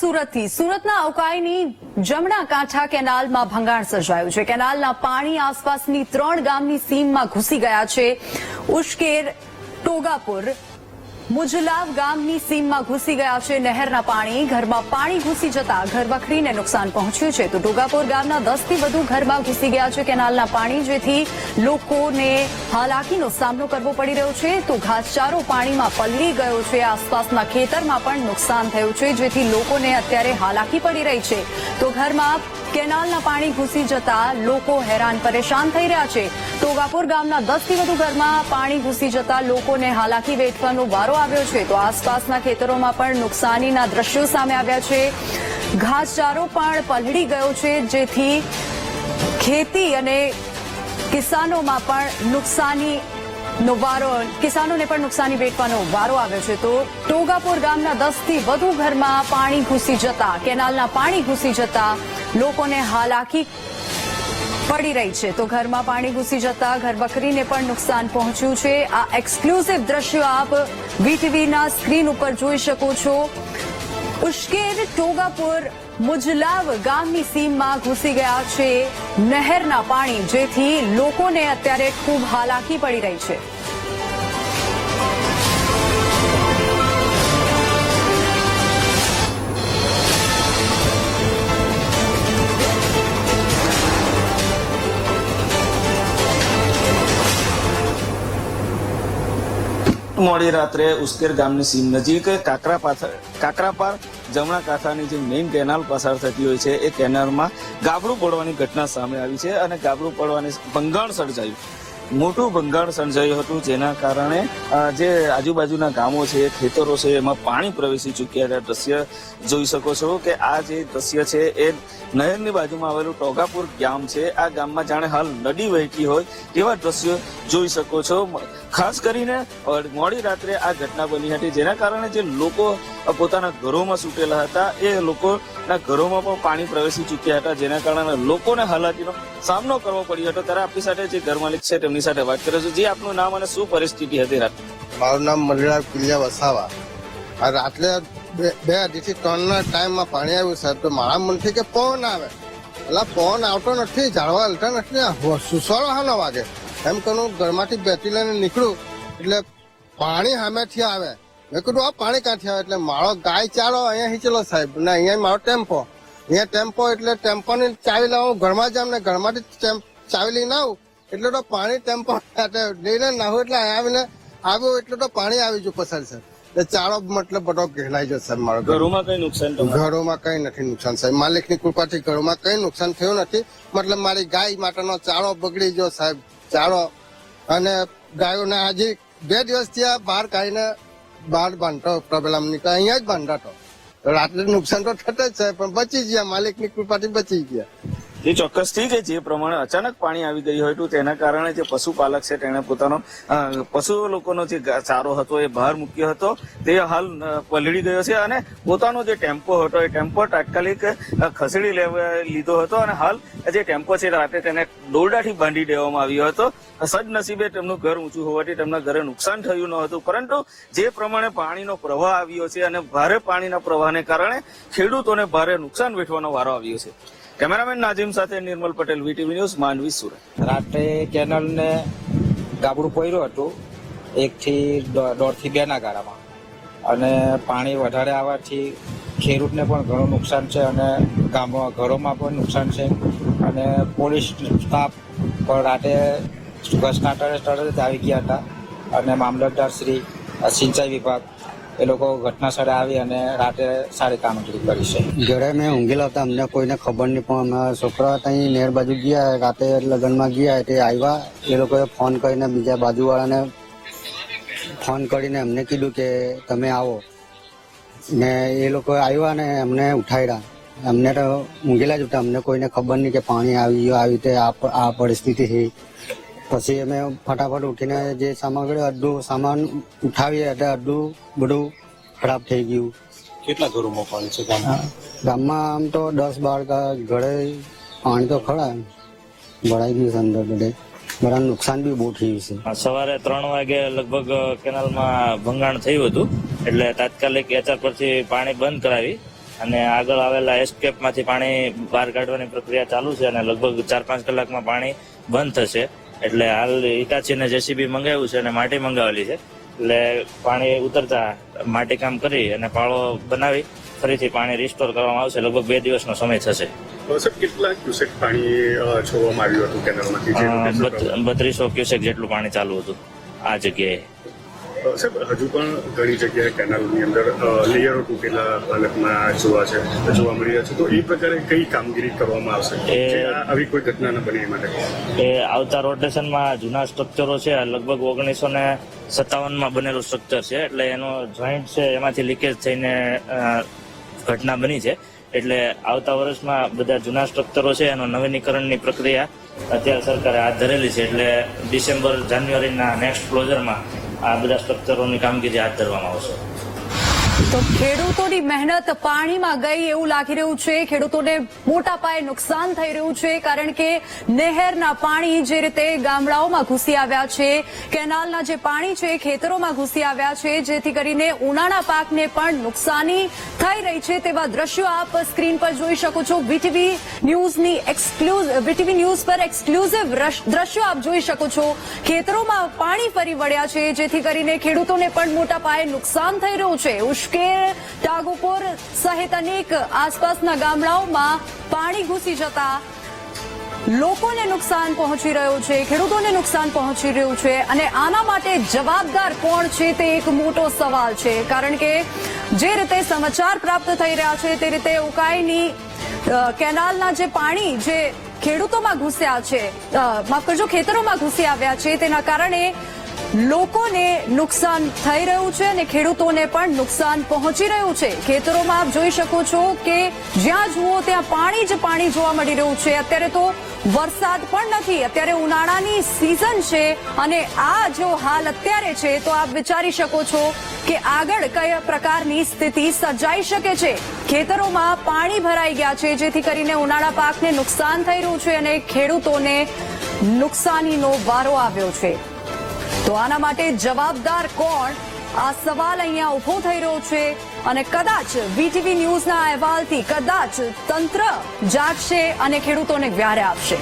સુરતથી. સુરતના અવકાઈની જમણા કાંઠા કેનાલમાં ભંગાણ સર્જાયું છે. કેનાલના પાણી આસપાસની ત્રણ ગામની સીમમાં ઘૂસી ગયા છે. ઉશ્કેર, ટોગાપુર મુજલાવ ગામની સીમમાં ઘૂસી ગયા છે નહેરના પાણી. ઘરમાં પાણી ઘૂસી જતા ઘરવખરીને નુકસાન પહોંચ્યું છે. તો ડોગાપોર ગામના દસથી વધુ ઘરમાં ઘૂસી ગયા છે કેનાલના પાણી, જેથી લોકોને હાલાકીનો સામનો કરવો પડી રહ્યો છે. તો ઘાસચારો પાણીમાં પલળી ગયો છે. આસપાસના ખેતરમાં પણ નુકસાન થયું છે, જેથી લોકોને અત્યારે હાલાકી પડી રહી છે. તો ઘરમાં કેનાલના પાણી ઘૂસી જતા લોકો હેરાન પરેશાન થઈ રહ્યા છે. ટોગાપુર ગામના દસથી વધુ ઘરમાં પાણી ઘૂસી જતા લોકોને હાલાકી વેઠવાનો વારો આવ્યો છે. તો આસપાસના ખેતરોમાં પણ નુકસાનીના દ્રશ્યો સામે આવ્યા છે. ઘાસચારો પણ પલળી ગયો છે, જેથી ખેતી અને કિસાનોમાં પણ નુકસાની નો વારો, કિસાનોને પણ નુકસાની વેઠવાનો વારો આવ્યો છે. તો ટોગાપુર ગામના દસથી વધુ ઘરમાં પાણી ઘૂસી જતા, કેનાલના પાણી ઘૂસી જતા લોકોને હાલાકી પડી રહી છે. તો ઘરમાં પાણી ઘૂસી જતા ઘરબકરીને પણ નુકસાન પહોંચ્યું છે. આ એક્સક્લુઝિવ દ્રશ્યો આપ વીટીવીના સ્ક્રીન ઉપર જોઈ શકો છો. ઉશ્કેર ટોગાપુર મુજલાવ ગામની સીમમાં ઘૂસી ગયા છે નહેરના પાણી, જેથી લોકોને અત્યારે ખૂબ હાલાકી પડી રહી છે. મોડી રાત્રે ઉસ્કેર ગામની સીમ નજીક કાકરા પાથર કાકરાપાર જમણા કાંઠાની જે મેઇન કેનાલ પસાર થતી હોય છે, એ કેનાલમાં ગાબડું પડવાની ઘટના સામે આવી છે અને ગાબડું પડવાની ભંગાણ સર્જાયું. મોટું ભંગાણ સર્જાયું હતું જેના કારણે જે આજુબાજુના ગામો છે, ખેતરો છે, એમાં પાણી પ્રવેશી ચૂક્યા દ્રશ્ય જોઈ શકો છો કે આ જે દ્રશ્ય છે, એ નહેરની બાજુમાં આવેલું ટોગાપુર ગામ છે. આ ગામમાં જાણે હાલ નદી વહેતી હોય તેવા દ્રશ્યો જોઈ શકો છો. ખાસ કરીને મોડી રાત્રે આ ઘટના બની હતી જેના કારણે જે લોકો પોતાના ઘરોમાં સૂટેલા હતા, એ લોકોના ઘરોમાં પણ પાણી પ્રવેશી ચૂક્યા હતા. જેના કારણે લોકોને હાલાકીનો સામનો કરવો પડ્યો હતો. ત્યારે આપણી સાથે જે ઘર માલિક છે, તેમની સાથે વાત કરીશું જે, આપનું નામ અને શું પરિસ્થિતિ હતી રાત? મારું નામ મલ્લીરામ પિલ્યા વસાવા. આ રાત્રે બે- અઢીથી ત્રણના ટાઈમમાં પાણી આવ્યું સાહેબ, તો મારા મનથી કે પવન આવે. એટલે પવન આવતો નથી, ઝાડવા હલતા નથી હો- સુસવાળો હાનો વાગે એમ કરું ઘરમાંથી બેઠી લઈને નીકળું, એટલે પાણી સામેથી આવે. મેં કીધું, આ પાણી ક્યાંથી આવે? એટલે મારો ગાય ચાલો અહીંયા હિંચેલો સાહેબ ને અહીંયા મારો ટેમ્પો. અહીંયા ટેમ્પો એટલે ટેમ્પોની ચાવી લાવું, ઘરમાં જામ ને ઘરમાંથી ચાવી લઈને આવું એટલે તો પાણી ટેમ્પો લઈને નાહો એટલે આવીને આવ્યો એટલે તો પાણી આવી ગયું પસાર છે એટલે ચારો મતલબ બધો ઘેલાઈ જશે મારો ઘર. ઘરોમાં કઈ નુકસાન ઘરોમાં કઈ નથી નુકસાન સાહેબ. માલિકની કૃપાથી ઘરોમાં કઈ નુકસાન થયું નથી. મતલબ મારી ગાય માટેનો ચારો બગડી ગયો સાહેબ. ચારો અને ગાયોને આજે બે દિવસથી આ બહાર કાઢીને બહાર બાંધતો પ્રોબ્લેમ નીકળે અહીંયા જ બાંધાતો તો રાત્રે નુકસાન તો થતા જ છે પણ બચી ગયા. માલિકની કૃપાથી બચી ગયા. એ ચોક્કસથી કે જે પ્રમાણે અચાનક પાણી આવી ગયું હતું તેના કારણે જે પશુપાલક છે તેણે પોતાનો પશુ લોકોનો જે ચારો હતો, એ બહાર મૂક્યો હતો, તે હાલ પલળી ગયો છે અને પોતાનો જે ટેમ્પો હતો, એ ટેમ્પો તાત્કાલિક ખસેડી લીધો હતો અને હાલ જે ટેમ્પો છે રાતે તેને દોરડાથી બાંધી દેવામાં આવ્યો હતો. સદનસીબે તેમનું ઘર ઊંચું હોવાથી તેમના ઘરે નુકસાન થયું ન હતું. પરંતુ જે પ્રમાણે પાણીનો પ્રવાહ આવ્યો છે અને ભારે પાણીના પ્રવાહને કારણે ખેડૂતોને ભારે નુકસાન વેઠવાનો વારો આવ્યો છે. કેમેરામેન નાજીમ સાથે નિર્મલ પટેલ વીટીવી ન્યૂઝ, માંડવી, સુરત. રાત્રે કેનલ ને ગાબડું પડ્યું હતું. એક થી દોઢથી બે ના ગાળામાં. અને પાણી વધારે આવવાથી ખેડૂતને પણ ઘણું નુકસાન છે અને ગામમાં, ઘરોમાં પણ નુકસાન છે. અને પોલીસ સ્ટાફ પણ રાતે ઘસના તળે જ આવી ગયા હતા. અને મામલતદાર શ્રી સિંચાઈ વિભાગ એ લોકો ઘટના સ્થળે આવી અને રાતે સારી કામગીરી કરી છે. ઘરે મેં ઊંઘેલા હતા અમને કોઈને ખબર નહીં, પણ અમારા છોકરા ત્યાં નેર બાજુ ગયા, રાતે લગ્નમાં ગયા તે આવ્યા. એ લોકોએ ફોન કરીને બીજા બાજુવાળાને ફોન કરીને અમને કીધું કે તમે આવો. ને એ લોકો આવ્યા ને અમને ઉઠાવ્યા અમને તો ઊંઘેલા જ હતા અમને કોઈને ખબર નહીં કે પાણી આવી ગયું, આવી રીતે આ પરિસ્થિતિ છે. પછી અમે ફટાફટ ઉઠીને જે સામાન કર્યો અડધું સામાન ઉઠાવીએ એટલે અડધું બધું ખરાબ થઈ ગયું. કેટલા ઘરોમાં પાણી છે ગામમાં? ગામમાં આમ તો દસ બાર ઘરે પાણી તો ખરા ભરાઈ ગયું છે અંદર બધે. બધા નુકસાન બી બહુ થયું છે. સવારે ત્રણ વાગે લગભગ કેનાલમાં ભંગાણ થયું હતું. એટલે તાત્કાલિક એચઆર પરથી પાણી બંધ કરાવી અને આગળ આવેલા એસ્કેપમાંથી પાણી બહાર કાઢવાની પ્રક્રિયા ચાલુ છે અને લગભગ ચાર પાંચ કલાકમાં પાણી બંધ થશે. એટલે હાલ હિટાચીને જેસીબી મંગાવ્યું છે અને માટી મંગાવેલી છે. એટલે પાણી ઉતરતા માટી કામ કરી અને પાળો બનાવી ફરીથી પાણી રિસ્ટોર કરવામાં આવશે. લગભગ બે દિવસનો સમય થશે. કેટલા ક્યુસેક પાણી છોડવામાં આવ્યું હતું કેનાલમાંથી? બત્રીસો ક્યુસેક જેટલું પાણી ચાલુ હતું. આ જગ્યાએ. સાહેબ હજુ પણ ઘણી જગ્યાએ કેનાલની અંદર લેયરો તૂટેલા હાલતમાં જોવા છે જોવા મળી રહ્યા છે. તો એ પ્રકારે કઈ કામગીરી કરવામાં આવશે? એ- આવી કોઈ ઘટના ન બને એ માટે. એ આવતા રોટેશનમાં જૂના સ્ટ્રક્ચરો છે લગભગ ઓગણીસો ને સત્તાવનમાં બનેલું સ્ટ્રક્ચર છે એટલે એનો જોઈન્ટ છે એમાંથી લીકેજ થઈને ઘટના બની છે. એટલે આવતા વર્ષમાં બધા જૂના સ્ટ્રક્ચરો છે એનો નવીનીકરણની પ્રક્રિયા અત્યારે સરકારે હાથ ધરેલી છે. એટલે ડિસેમ્બર જાન્યુઆરીના નેક્સ્ટ ક્લોઝરમાં આ બધા સ્ટ્રક્ચરોની કામગીરી હાથ ધરવામાં આવશે. તો ખેડૂતોની મહેનત પાણીમાં ગઈ એવું લાગી રહ્યું છે. ખેડૂતોને મોટા પાયે નુકસાન થઈ રહ્યું છે, કારણ કે નહેરના પાણી જે રીતે ગામડાઓમાં ઘૂસી આવ્યા છે, કેનાલના જે પાણી છે, ખેતરોમાં ઘૂસી આવ્યા છે, જેથી કરીને ઉનાળા પાકને પણ નુકસાની થઈ રહી છે તેવા દ્રશ્યો આપ સ્ક્રીન પર જોઈ શકો છો. વીટીવી ન્યૂઝની એક્સક્લુઝ, વીટીવી ન્યૂઝ પર એક્સક્લુઝિવ દ્રશ્યો આપ જોઈ શકો છો. ખેતરોમાં પાણી ફરી વળ્યા છે, જેથી કરીને ખેડૂતોને પણ મોટા પાયે નુકસાન થઈ રહ્યું છે. ઉશ્કેર ટાગોપુર સહિત અનેક આસપાસના ગામડાઓમાં પાણી ઘૂસી જતા લોકોને નુકસાન પહોંચી રહ્યું છે, ખેડૂતોને નુકસાન પહોંચી રહ્યું છે અને આના માટે જવાબદાર કોણ છે તે એક મોટો સવાલ છે. કારણ કે જે રીતે સમાચાર પ્રાપ્ત થઈ રહ્યા છે તે રીતે ઉકાઈની કેનાલના જે પાણી જે ખેડૂતોમાં ઘૂસ્યા છે માફ કરજો ખેતરોમાં ઘૂસી આવ્યા છે તેના કારણે લોકોને નુકસાન થઈ રહ્યું છે અને ખેડૂતોને પણ નુકસાન પહોંચી રહ્યું છે. ખેતરોમાં આપ જોઈ શકો છો કે જ્યાં જુઓ ત્યાં પાણી જ પાણી જોવા મળી રહ્યું છે. અત્યારે તો વરસાદ પણ નથી. અત્યારે ઉનાળાની સિઝન છે અને આ જો હાલ અત્યારે છે, તો આપ વિચારી શકો છો કે આગળ કયા પ્રકારની સ્થિતિ સર્જાઈ શકે છે. ખેતરોમાં પાણી ભરાઈ ગયા છે, જેથી કરીને ઉનાળા પાકને નુકસાન થઈ રહ્યું છે અને ખેડૂતોને નુકસાનીનો વારો આવ્યો છે. તો આના માટે જવાબદાર કોણ? આ સવાલ અહીંયા ઊભો થઈ રહ્યો છે અને કદાચ વીટીવી ન્યૂઝના અહેવાલથી કદાચ તંત્ર જાગશે અને ખેડૂતોને વ્યારે આપશે.